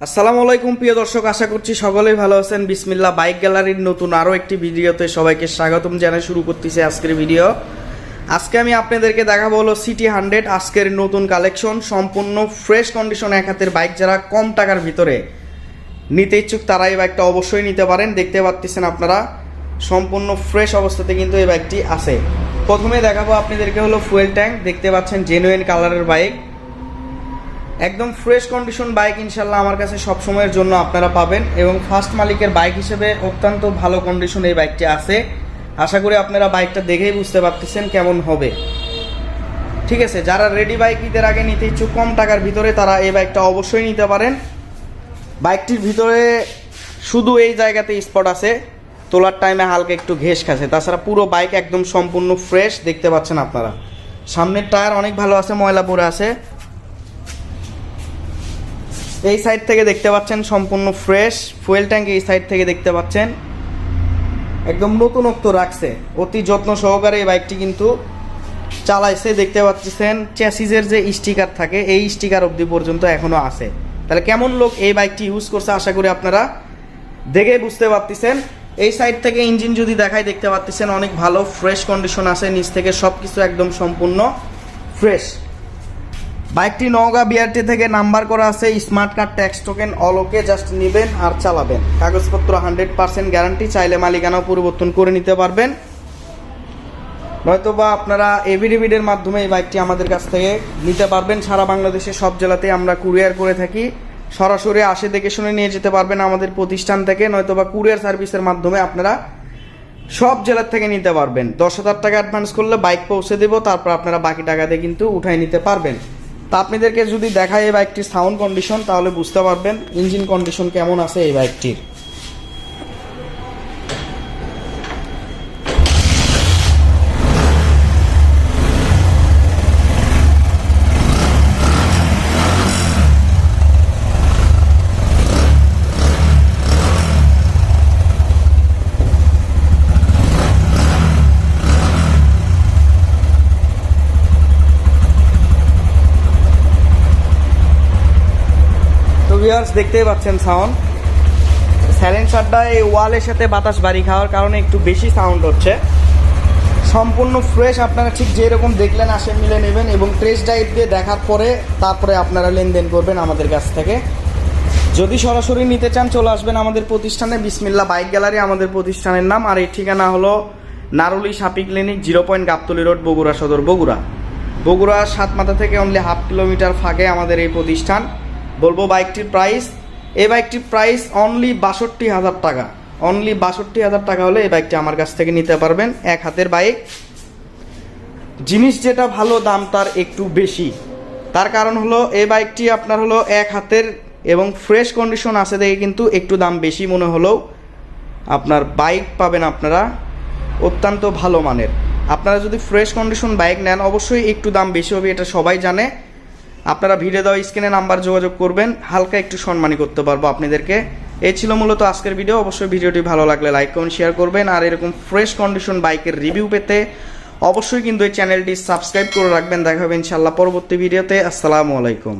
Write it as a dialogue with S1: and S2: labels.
S1: আসসালামু আলাইকুম, প্রিয় দর্শক, আশা করছি সকলেই ভালো আছেন। বিসমিল্লা বাইক গ্যালারির নতুন আরও একটি ভিডিওতে সবাইকে স্বাগতম জানাই শুরু করতেছি আজকের ভিডিও। আজকে আমি আপনাদেরকে দেখাবো হলো সিটি হান্ড্রেড আজকের নতুন কালেকশন, সম্পূর্ণ ফ্রেশ কন্ডিশন এক হাতের বাইক যারা কম টাকার ভিতরে নিতে ইচ্ছুক তারা এই বাইকটা অবশ্যই নিতে পারেন। দেখতে পাচ্ছেন আপনারা, সম্পূর্ণ ফ্রেশ অবস্থাতে কিন্তু এই বাইকটি আছে। প্রথমে দেখাবো আপনাদেরকে হলো ফুয়েল ট্যাঙ্ক, দেখতে পাচ্ছেন জেনুইন কালারের বাইক। একদম ফ্রেশ কন্ডিশন বাইক ইনশাল্লাহ আমার কাছে সব সময়ের জন্য আপনারা পাবেন এবং ফার্স্ট মালিকের বাইক হিসেবে অত্যন্ত ভালো কন্ডিশন এই বাইকটি আছে। আশা করি আপনারা বাইকটা দেখেই বুঝতে পারতেছেন কেমন হবে। ঠিক আছে, যারা রেডি বাইক ঈদের আগে নিতে ইচ্ছুক, কম টাকার ভিতরে তারা এই বাইকটা অবশ্যই নিতে পারেন। বাইকটির ভিতরে শুধু এই জায়গাতে স্পট আছে। তোলার টাইমে হালকা একটু ঘেস খাচ্ছে। তাছাড়া পুরো বাইক একদম সম্পূর্ণ ফ্রেশ দেখতে পাচ্ছেন আপনারা। সামনের টায়ার অনেক ভালো আছে ময়লা পরে আছে। এই সাইড থেকে দেখতে পাচ্ছেন সম্পূর্ণ ফ্রেশ ফুয়েল ট্যাঙ্ক এই সাইড থেকে দেখতে পাচ্ছেন। একদম নতুনত্ব রাখছে, অতি যত্ন সহকারে এই বাইকটি কিন্তু চালাইছে। দেখতে পাচ্ছেন চ্যাসিজের যে স্টিকার থাকে, এই স্টিকার অবধি পর্যন্ত এখনও আছে। তাহলে কেমন লোক এই বাইকটি ইউজ করছে আশা করি আপনারা দেখে বুঝতে পারতেছেন। এই সাইড থেকে ইঞ্জিন যদি দেখায়, দেখতে পাচ্ছেন অনেক ভালো ফ্রেশ কন্ডিশন আছে, নিচ থেকে সব কিছু একদম সম্পূর্ণ ফ্রেশ বাইকটি নওগাঁ বিআরটি থেকে নাম্বার করা আছে। স্মার্ট কার্ড, ট্যাক্স টোকেন অলোকে জাস্ট নেবেন আর চালাবেন। কাগজপত্র হান্ড্রেড পার্সেন্ট গ্যারান্টি চাইলে মালিকানাও পরিবর্তন করে নিতে পারবেন। নয়তো বা আপনারা এভিডেভিডের মাধ্যমে এই বাইকটি আমাদের কাছ থেকে নিতে পারবেন। সারা বাংলাদেশে, সব জেলাতে আমরা কুরিয়ার করে থাকি। সরাসরি আসে, দেখে শুনে নিয়ে যেতে পারবেন আমাদের প্রতিষ্ঠান থেকে। নয়তো বা কুরিয়ার সার্ভিসের মাধ্যমে আপনারা সব জেলার থেকে নিতে পারবেন। দশ হাজার টাকা অ্যাডভান্স করলে বাইক পৌঁছে দেবো, তারপর আপনারা বাকি টাকা দিয়ে কিন্তু উঠাই নিতে পারবেন। তা আপনাদেরকে যদি দেখায় এই বাইকটির সাউন্ড কন্ডিশন তাহলে বুঝতে পারবেন ইঞ্জিন কন্ডিশন কেমন আছে এই বাইকটির। ভিউয়ার্স দেখতেই পাচ্ছেন সাউন্ড স্যালেন্সারটা এই ওয়ালের সাথে বাতাস বাড়ি খাওয়ার কারণে একটু বেশি সাউন্ড হচ্ছে। সম্পূর্ণ ফ্রেশ আপনারা ঠিক যেরকম দেখলেন আসে মিলে নেবেন এবং ট্রেস ড্রাইভ দিয়ে দেখার পরে তারপরে আপনারা লেনদেন করবেন আমাদের কাছ থেকে। যদি সরাসরি নিতে চান, চলে আসবেন আমাদের প্রতিষ্ঠানে। বিসমিল্লা বাইক গ্যালারি, আমাদের প্রতিষ্ঠানের নাম। আর এই ঠিকানা হলো নারুলি সাপি clinic, zero point Gabtali road, Bogura Sadar, Bogura. Bogura সাত মাথা থেকে অনলি হাফ কিলোমিটার ফাঁকে আমাদের এই প্রতিষ্ঠান। বলব বাইকটির প্রাইস এই বাইকটির প্রাইস অনলি বাষট্টি হাজার টাকা। অনলি বাষট্টি হাজার টাকা হলে এই বাইকটি আমার কাছ থেকে নিতে পারবেন এক হাতের বাইক। জিনিস যেটা ভালো, দাম তার একটু বেশি। তার কারণ হলো, এই বাইকটি আপনার হলো এক হাতের এবং ফ্রেশ কন্ডিশন আছে দেখে কিন্তু একটু দাম বেশি মনে হলেও আপনার বাইক পাবেন আপনারা অত্যন্ত ভালো মানের। আপনারা যদি ফ্রেশ কন্ডিশন বাইক নেন, অবশ্যই একটু দাম বেশি হবে, এটা সবাই জানে। আপনারা ভিডিও দেওয়া স্ক্রিনে নাম্বার যোগাযোগ করবেন, হালকা একটু সম্মানী করতে পারব আপনাদেরকে। এই ছিল মূলত আজকের ভিডিও, অবশ্যই ভিডিওটি ভালো লাগলে লাইক কমেন্ট শেয়ার করবেন, আর এরকম ফ্রেশ কন্ডিশন বাইকের রিভিউ পেতে অবশ্যই কিন্তু এই চ্যানেলটি সাবস্ক্রাইব করে রাখবেন। দেখা হবে ইনশাল্লাহ পরবর্তী ভিডিওতে। আসসালামু আলাইকুম।